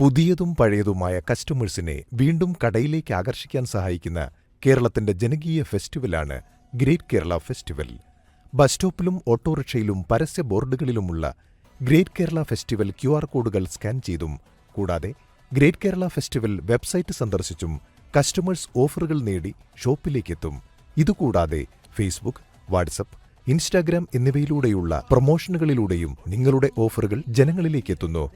പുതിയതും പഴയതുമായ കസ്റ്റമേഴ്സിനെ വീണ്ടും കടയിലേക്ക് ആകർഷിക്കാൻ സഹായിക്കുന്ന കേരളത്തിന്റെ ജനകീയ ഫെസ്റ്റിവലാണ് ഗ്രേറ്റ് കേരള ഫെസ്റ്റിവൽ. ബസ് സ്റ്റോപ്പിലും ഓട്ടോറിക്ഷയിലും പരസ്യ ബോർഡുകളിലുമുള്ള great Kerala festival Q R കോഡുകൾ സ്കാൻ ചെയ്തും കൂടാതെ ഗ്രേറ്റ് കേരള ഫെസ്റ്റിവൽ വെബ്സൈറ്റ് സന്ദർശിച്ചും കസ്റ്റമേഴ്സ് ഓഫറുകൾ നേടി ഷോപ്പിലേക്കെത്തും. ഇതുകൂടാതെ ഫേസ്ബുക്ക് വാട്സപ്പ് ഇൻസ്റ്റാഗ്രാം എന്നിവയിലൂടെയുള്ള പ്രൊമോഷനുകളിലൂടെയും നിങ്ങളുടെ ഓഫറുകൾ ജനങ്ങളിലേക്കെത്തുന്നു.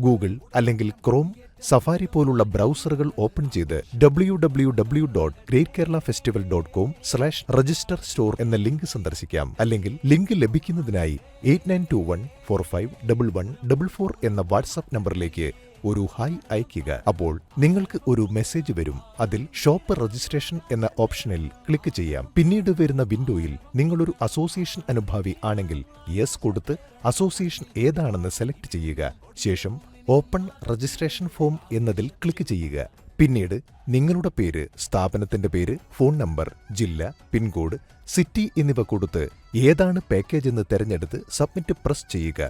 ഗൂഗിൾ അല്ലെങ്കിൽ ക്രോം സഫാരി പോലുള്ള ബ്രൗസറുകൾ ഓപ്പൺ ചെയ്ത് W W W dot great Kerala festival dot com slash register store എന്ന ലിങ്ക് സന്ദർശിക്കാം. അല്ലെങ്കിൽ ലിങ്ക് ലഭിക്കുന്നതിനായി eight nine two one four five double one double four എന്ന വാട്സാപ്പ് നമ്പറിലേക്ക് ഒരു ഹായ് അയയ്ക്കുക അപ്പോൾ നിങ്ങൾക്ക് ഒരു മെസ്സേജ് വരും. അതിൽ ഷോപ്പ് രജിസ്ട്രേഷൻ എന്ന ഓപ്ഷനിൽ ക്ലിക്ക് ചെയ്യാം. പിന്നീട് വരുന്ന വിൻഡോയിൽ നിങ്ങളൊരു അസോസിയേഷൻ അനുഭാവി ആണെങ്കിൽ യെസ് കൊടുത്ത് അസോസിയേഷൻ ഏതാണെന്ന് സെലക്ട് ചെയ്യുക. ശേഷം ഓപ്പൺ രജിസ്ട്രേഷൻ ഫോം എന്നതിൽ ക്ലിക്ക് ചെയ്യുക. പിന്നീട് നിങ്ങളുടെ പേര് സ്ഥാപനത്തിന്റെ പേര് ഫോൺ നമ്പർ ജില്ല പിൻകോഡ് സിറ്റി എന്നിവ കൊടുത്ത് ഏതാണ് പാക്കേജ് എന്ന് തിരഞ്ഞെടുത്ത് സബ്മിറ്റ് പ്രസ് ചെയ്യുക.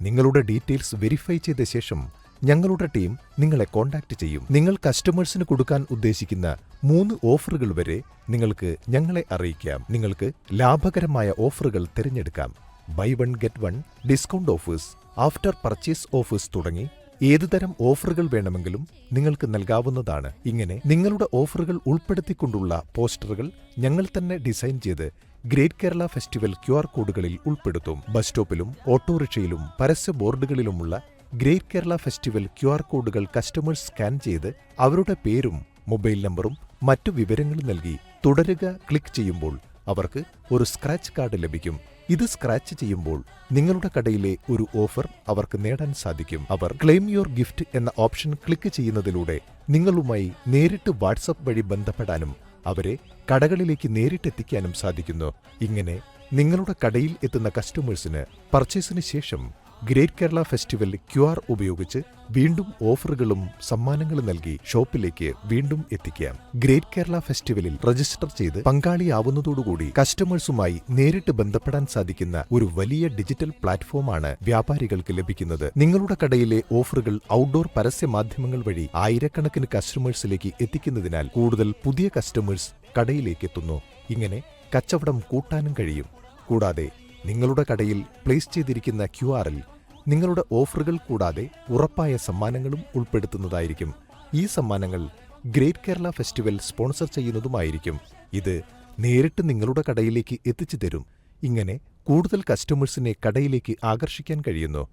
നിങ്ങളുടെ ഡീറ്റെയിൽസ് വെരിഫൈ ചെയ്ത ശേഷം ഞങ്ങളുടെ ടീം നിങ്ങളെ കോൺടാക്ട് ചെയ്യും. നിങ്ങൾ കസ്റ്റമേഴ്സിന് കൊടുക്കാൻ ഉദ്ദേശിക്കുന്ന മൂന്ന് ഓഫറുകൾ വരെ നിങ്ങൾക്ക് ഞങ്ങളെ അറിയിക്കാം. നിങ്ങൾക്ക് ലാഭകരമായ ഓഫറുകൾ തിരഞ്ഞെടുക്കാം. Buy one get one discount offers after purchase offers തുടങ്ങി ഏതുതരം ഓഫറുകൾ വേണമെങ്കിലും നിങ്ങൾക്ക് നൽകാവുന്നതാണ്. ഇങ്ങനെ നിങ്ങളുടെ ഓഫറുകൾ ഉൾപ്പെടുത്തിക്കൊണ്ടുള്ള പോസ്റ്ററുകൾ ഞങ്ങൾ തന്നെ ഡിസൈൻ ചെയ്ത് great Kerala festival Q R കോഡുകളിൽ ഉൾപ്പെടുത്തും. ബസ് സ്റ്റോപ്പിലും ഓട്ടോറിക്ഷയിലും പരസ്യ ബോർഡുകളിലുമുള്ള great Kerala festival Q R കോഡുകൾ കസ്റ്റമേഴ്സ് സ്കാൻ ചെയ്ത് അവരുടെ പേരും മൊബൈൽ നമ്പറും മറ്റു വിവരങ്ങളും നൽകി തുടരുക ക്ലിക്ക് ചെയ്യുമ്പോൾ അവർക്ക് ഒരു സ്ക്രാച്ച് കാർഡ് ലഭിക്കും. ഇത് സ്ക്രാച്ച് ചെയ്യുമ്പോൾ നിങ്ങളുടെ കടയിലെ ഒരു ഓഫർ അവർക്ക് നേടാൻ സാധിക്കും. അവർ ക്ലെയിം യുവർ ഗിഫ്റ്റ് എന്ന ഓപ്ഷൻ ക്ലിക്ക് ചെയ്യുന്നതിലൂടെ നിങ്ങളുമായി നേരിട്ട് വാട്സപ്പ് വഴി ബന്ധപ്പെടാനും അവരെ കടകളിലേക്ക് നേരിട്ടെത്തിക്കാനും സാധിക്കുന്നു. ഇങ്ങനെ നിങ്ങളുടെ കടയിൽ എത്തുന്ന കസ്റ്റമേഴ്സിന് പർച്ചേസിന് ശേഷം great Kerala festival Q R ഉപയോഗിച്ച് വീണ്ടും ഓഫറുകളും സമ്മാനങ്ങളും നൽകി ഷോപ്പിലേക്ക് വീണ്ടും എത്തിക്കാം. ഗ്രേറ്റ് കേരള ഫെസ്റ്റിവലിൽ രജിസ്റ്റർ ചെയ്ത് പങ്കാളിയാവുന്നതോടുകൂടി കസ്റ്റമേഴ്സുമായി നേരിട്ട് ബന്ധപ്പെടാൻ സാധിക്കുന്ന ഒരു വലിയ ഡിജിറ്റൽ പ്ലാറ്റ്ഫോമാണ് വ്യാപാരികൾക്ക് ലഭിക്കുന്നത്. നിങ്ങളുടെ കടയിലെ ഓഫറുകൾ ഔട്ട്ഡോർ പരസ്യ മാധ്യമങ്ങൾ വഴി ആയിരക്കണക്കിന് കസ്റ്റമേഴ്സിലേക്ക് എത്തിക്കുന്നതിനാൽ കൂടുതൽ പുതിയ കസ്റ്റമേഴ്സ് കടയിലേക്ക് എത്തുന്നു ഇങ്ങനെ കച്ചവടം കൂട്ടാനും കഴിയും. കൂടാതെ നിങ്ങളുടെ കടയിൽ പ്ലേസ് ചെയ്തിരിക്കുന്ന ക്യു ആറിൽ നിങ്ങളുടെ ഓഫറുകൾ കൂടാതെ ഉറപ്പായ സമ്മാനങ്ങളും ഉൾപ്പെടുത്തുന്നതായിരിക്കും. ഈ സമ്മാനങ്ങൾ ഗ്രേറ്റ് കേരള ഫെസ്റ്റിവൽ സ്പോൺസർ ചെയ്യുന്നതുമായിരിക്കും. ഇത് നേരിട്ട് നിങ്ങളുടെ കടയിലേക്ക് എത്തിച്ചു തരും. ഇങ്ങനെ കൂടുതൽ കസ്റ്റമേഴ്സിനെ കടയിലേക്ക് ആകർഷിക്കാൻ കഴിയുന്നു.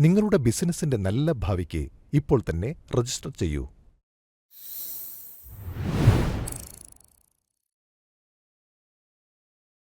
നിങ്ങളുടെ ബിസിനസിന്റെ നല്ല ഭാവിക്ക് ഇപ്പോൾ തന്നെ രജിസ്റ്റർ ചെയ്യൂ.